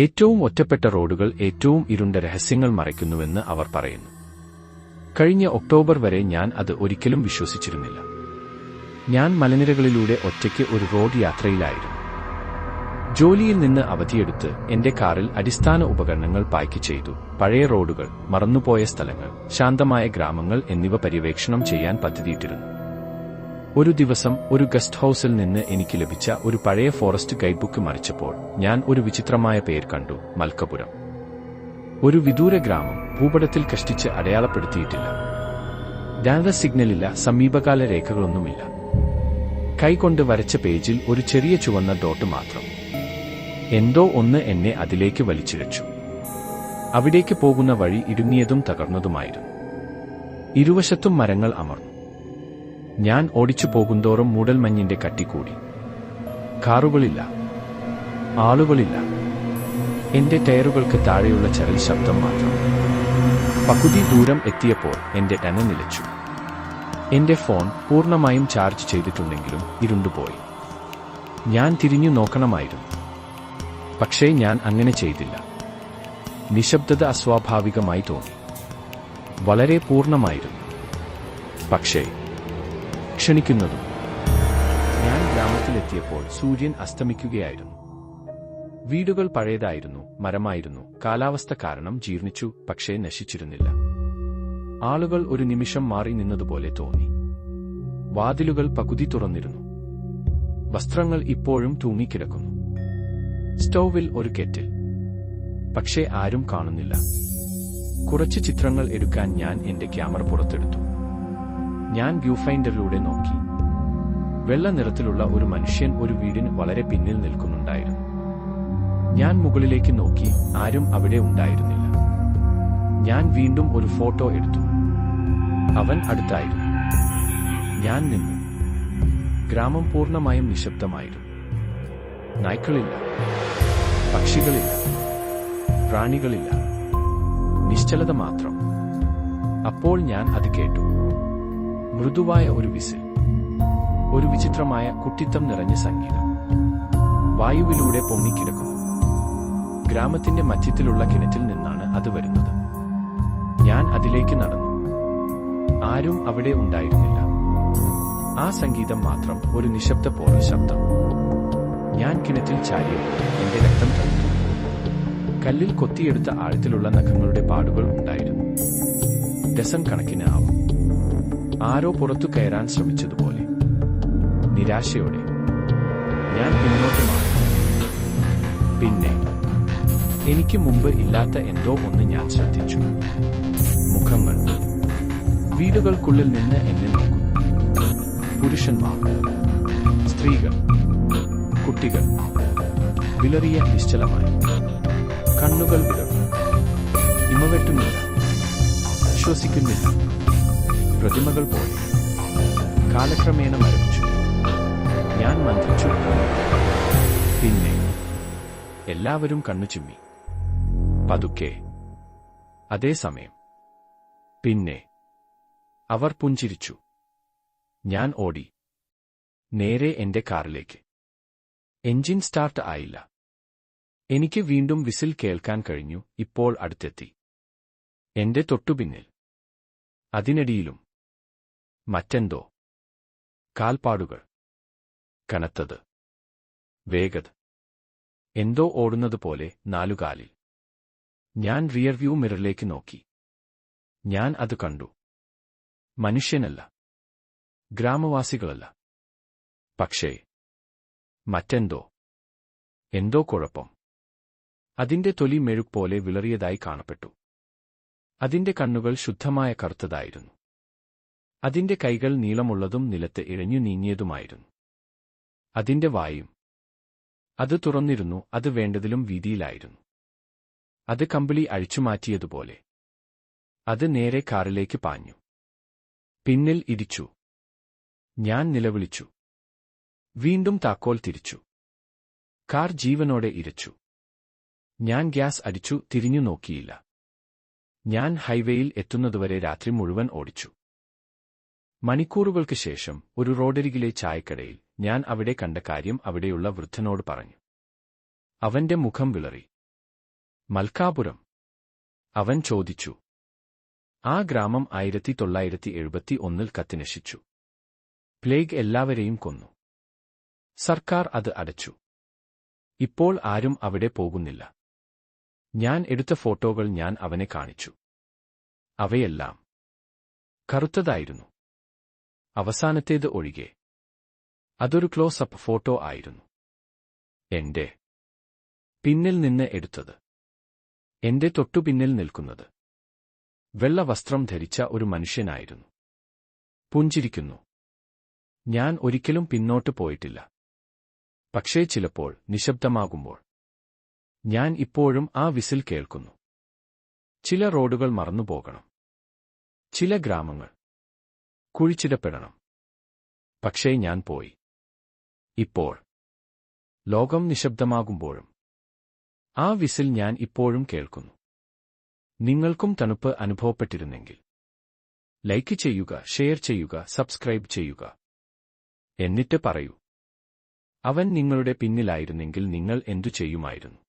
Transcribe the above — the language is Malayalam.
ഏറ്റവും ഒറ്റപ്പെട്ട റോഡുകൾ ഏറ്റവും ഇരുണ്ട രഹസ്യങ്ങൾ മറയ്ക്കുന്നുവെന്ന് അവർ പറയുന്നു. കഴിഞ്ഞ ഒക്ടോബർ വരെ ഞാൻ അത് ഒരിക്കലും വിശ്വസിച്ചിരുന്നില്ല. ഞാൻ മലനിരകളിലൂടെ ഒറ്റയ്ക്ക് ഒരു റോഡ് യാത്രയിലായിരുന്നു. ജോലിയിൽ നിന്ന് അവധിയെടുത്ത് എന്റെ കാറിൽ അടിസ്ഥാന ഉപകരണങ്ങൾ പായ്ക്ക് ചെയ്തു. പഴയ റോഡുകൾ മറന്നുപോയ സ്ഥലങ്ങൾ ശാന്തമായ ഗ്രാമങ്ങൾ എന്നിവ പര്യവേക്ഷണം ചെയ്യാൻ പദ്ധതിയിട്ടിരുന്നു. ഒരു ദിവസം ഒരു ഗസ്റ്റ് ഹൌസിൽ നിന്ന് എനിക്ക് ലഭിച്ച ഒരു പഴയ ഫോറസ്റ്റ് ഗൈഡ് ബുക്ക് മറിച്ചപ്പോൾ ഞാൻ ഒരു വിചിത്രമായ പേര് കണ്ടു മൽക്കപുരം. ഒരു വിദൂര ഗ്രാമം ഭൂപടത്തിൽ കഷ്ടിച്ച് അടയാളപ്പെടുത്തിയിട്ടില്ല. ഡാറ്റ സിഗ്നലില്ല സമീപകാല രേഖകളൊന്നുമില്ല. കൈകൊണ്ട് വരച്ച പേജിൽ ഒരു ചെറിയ ചുവന്ന ഡോട്ട് മാത്രം. എന്തോ ഒന്ന് എന്നെ അതിലേക്ക് വലിച്ചിഴച്ചു. അവിടേക്ക് പോകുന്ന വഴി ഇടുങ്ങിയതും തകർന്നതുമായിരുന്നു. ഇരുവശത്തും മരങ്ങൾ അമർന്നു. ഞാൻ ഓടിച്ചു പോകുന്തോറും മൂടൽമഞ്ഞിന്റെ കട്ടിക്കൂടി കാറുകളില്ല. ആളുകളില്ല. എന്റെ ടയറുകൾക്ക് താഴെയുള്ള ചരൽ ശബ്ദം മാത്രം. പകുതി ദൂരം എത്തിയപ്പോൾ എന്റെ ഡന നിലച്ചു. എന്റെ ഫോൺ പൂർണമായും ചാർജ് ചെയ്തിട്ടുണ്ടെങ്കിലും ഇരുണ്ടുപോയി. ഞാൻ തിരിഞ്ഞു നോക്കണമായിരുന്നു. പക്ഷേ ഞാൻ അങ്ങനെ ചെയ്തില്ല. നിശബ്ദത അസ്വാഭാവികമായി തോന്നി. വളരെ പൂർണമായിരുന്നു. പക്ഷേ ക്ഷണിക്കുന്നതും. ഞാൻ ഗ്രാമത്തിലെത്തിയപ്പോൾ സൂര്യൻ അസ്തമിക്കുകയായിരുന്നു. വീടുകൾ പഴയതായിരുന്നു മരമായിരുന്നു. കാലാവസ്ഥ കാരണം ജീർണിച്ചു പക്ഷേ നശിച്ചിരുന്നില്ല. ആളുകൾ ഒരു നിമിഷം മാറി നിന്നതുപോലെ തോന്നി. വാതിലുകൾ പകുതി തുറന്നിരുന്നു. വസ്ത്രങ്ങൾ ഇപ്പോഴും തൂങ്ങിക്കിടക്കുന്നു. സ്റ്റൗവിൽ ഒരു കെറ്റിൽ. പക്ഷേ ആരും കാണുന്നില്ല. കുറച്ച് ചിത്രങ്ങൾ എടുക്കാൻ ഞാൻ എന്റെ ക്യാമറ പുറത്തെടുത്തു. ഞാൻ വ്യൂ ഫൈൻഡറിലൂടെ നോക്കി. വെള്ള നിറത്തിലുള്ള ഒരു മനുഷ്യൻ ഒരു വീടിന് വളരെ പിന്നിൽ നിൽക്കുന്നുണ്ടായിരുന്നു. ഞാൻ മുകളിലേക്ക് നോക്കി ആരും അവിടെ ഉണ്ടായിരുന്നില്ല. ഞാൻ വീണ്ടും ഒരു ഫോട്ടോ എടുത്തു. അവൻ അടുത്തായിരുന്നു. ഞാൻ നിന്നു. ഗ്രാമം പൂർണമായും നിശബ്ദമായിരുന്നു. നായ്ക്കളില്ല. പക്ഷികളില്ല. പ്രാണികളില്ല. നിശ്ചലത മാത്രം. അപ്പോൾ ഞാൻ അത് കേട്ടു. മൃദുവായ ഒരു വിസിൽ ഒരു വിചിത്രമായ കുട്ടിത്തം നിറഞ്ഞ സംഗീതം. വായുവിലൂടെ പൊങ്ങിക്കിടക്കുന്നു. ഗ്രാമത്തിന്റെ മധ്യത്തിലുള്ള കിണറ്റിൽ നിന്നാണ് അത് വരുന്നത്. ഞാൻ അതിലേക്ക് നടന്നു. ആരും അവിടെ ഉണ്ടായിരുന്നില്ല. ആ സംഗീതം മാത്രം ഒരു നിശബ്ദ പോലെ ശബ്ദം. ഞാൻ കിണറ്റിൽ ചാരിയപ്പോൾ എന്റെ രക്തം തണുത്തു കല്ലിൽ കൊത്തിയെടുത്ത ആഴത്തിലുള്ള നഖങ്ങളുടെ പാടുകൾ ഉണ്ടായിരുന്നു. ഡസൻ കണക്കിന് ആവും. ആരോ പുറത്തു കയറാൻ ശ്രമിച്ചതുപോലെ. നിരാശയോടെ ഞാൻ പിന്നോട്ട് മാറി. പിന്നെ എനിക്ക് മുമ്പ് ഇല്ലാത്ത എന്തോ ഒന്ന് ഞാൻ ശ്രദ്ധിച്ചു. മുഖങ്ങൾ വീടുകൾക്കുള്ളിൽ നിന്ന് എന്നെ നോക്കും പുരുഷന്മാർ സ്ത്രീകൾ കുട്ടികൾ വിലറിയ നിശ്ചലമായി. കണ്ണുകൾ വിടർന്നു. ഇമവെട്ടുന്നില്ല. ശ്വസിക്കുന്നില്ല പ്രതിമകൾ പോലെ. കാലക്രമേണ മരവിച്ചു. ഞാൻ മന്ത്രിച്ചു. പിന്നെ എല്ലാവരും കണ്ണു ചിമ്മി. പതുക്കെ. അതേസമയം പിന്നെ അവർ പുഞ്ചിരിച്ചു. ഞാൻ ഓടി. നേരെ എന്റെ കാറിലേക്ക്. എഞ്ചിൻ സ്റ്റാർട്ട് ആയില്ല. എനിക്ക് വീണ്ടും വിസിൽ കേൾക്കാൻ കഴിഞ്ഞു. ഇപ്പോൾ അടുത്തെത്തി. എന്റെ തൊട്ടുപിന്നിൽ. അതിനടിയിലും. മറ്റെന്തോ? കാൽപ്പാടുകൾ. കനത്തത്. വേഗത്. എന്തോ ഓടുന്നത് പോലെ നാലുകാലിൽ. ഞാൻ റിയർവ്യൂ മിററിലേക്ക് നോക്കി. ഞാൻ അത് കണ്ടു. മനുഷ്യനല്ല. ഗ്രാമവാസികളല്ല. പക്ഷേ മറ്റെന്തോ? എന്തോ കുഴപ്പം. അതിന്റെ തൊലി മെഴുക് പോലെ വിളറിയതായി കാണപ്പെട്ടു. അതിന്റെ കണ്ണുകൾ ശുദ്ധമായ കറുത്തതായിരുന്നു. അതിന്റെ കൈകൾ നീളമുള്ളതും നിലത്ത് ഇഴഞ്ഞു നീങ്ങിയതുമായിരുന്നു. അതിന്റെ വായും. അത് തുറന്നിരുന്നു അത് വേണ്ടതിലും വീതിയിലായിരുന്നു. അത് കമ്പിളി അഴിച്ചുമാറ്റിയതുപോലെ അത് നേരെ കാറിലേക്ക് പാഞ്ഞു. പിന്നിൽ ഇരിച്ചു ഞാൻ നിലവിളിച്ചു. വീണ്ടും താക്കോൽ തിരിച്ചു. കാർ ജീവനോടെ ഇരച്ചു. ഞാൻ ഗ്യാസ് അടിച്ചു തിരിഞ്ഞു നോക്കിയില്ല. ഞാൻ ഹൈവേയിൽ എത്തുന്നതുവരെ രാത്രി മുഴുവൻ ഓടിച്ചു. മണിക്കൂറുകൾക്ക് ശേഷം ഒരു റോഡരികിലെ ചായക്കടയിൽ ഞാൻ അവിടെ കണ്ട കാര്യം അവിടെയുള്ള വൃദ്ധനോട് പറഞ്ഞു. അവന്റെ മുഖം വിളറി. മൽക്കാപുരം. അവൻ ചോദിച്ചു. ആ ഗ്രാമം ആയിരത്തി തൊള്ളായിരത്തി എഴുപത്തി ഒന്നിൽ കത്തിനശിച്ചു. പ്ലേഗ് എല്ലാവരെയും കൊന്നു. സർക്കാർ അത് അടച്ചു. ഇപ്പോൾ ആരും അവിടെ പോകുന്നില്ല. ഞാൻ എടുത്ത ഫോട്ടോകൾ ഞാൻ അവനെ കാണിച്ചു. അവയെല്ലാം കറുത്തതായിരുന്നു. അവസാനത്തേത് ഒഴികെ. അതൊരു ക്ലോസ് അപ്പ് ഫോട്ടോ ആയിരുന്നു. എന്റെ. പിന്നിൽ നിന്ന് എടുത്തത്. എന്റെ തൊട്ടുപിന്നിൽ നിൽക്കുന്നത്. വെള്ള വസ്ത്രം ധരിച്ച ഒരു മനുഷ്യനായിരുന്നു. പുഞ്ചിരിക്കുന്നു. ഞാൻ ഒരിക്കലും പിന്നോട്ട് പോയിട്ടില്ല. പക്ഷേ ചിലപ്പോൾ നിശബ്ദമാകുമ്പോൾ. ഞാൻ ഇപ്പോഴും ആ വിസിൽ കേൾക്കുന്നു. ചില റോഡുകൾ മറന്നുപോകണം. ചില ഗ്രാമങ്ങൾ. കുഴിച്ചിടപ്പെടണം. പക്ഷേ ഞാൻ പോയി. ഇപ്പോൾ ലോകം നിശബ്ദമാകുമ്പോഴും ആ വിസിൽ ഞാൻ ഇപ്പോഴും കേൾക്കുന്നു. നിങ്ങൾക്കും തണുപ്പ് അനുഭവപ്പെട്ടിരുന്നെങ്കിൽ ലൈക്ക് ചെയ്യുക ഷെയർ ചെയ്യുക സബ്സ്ക്രൈബ് ചെയ്യുക. എന്നിട്ട് പറയൂ അവൻ നിങ്ങളുടെ പിന്നിലായിരുന്നെങ്കിൽ നിങ്ങൾ എന്തു ചെയ്യുമായിരുന്നു?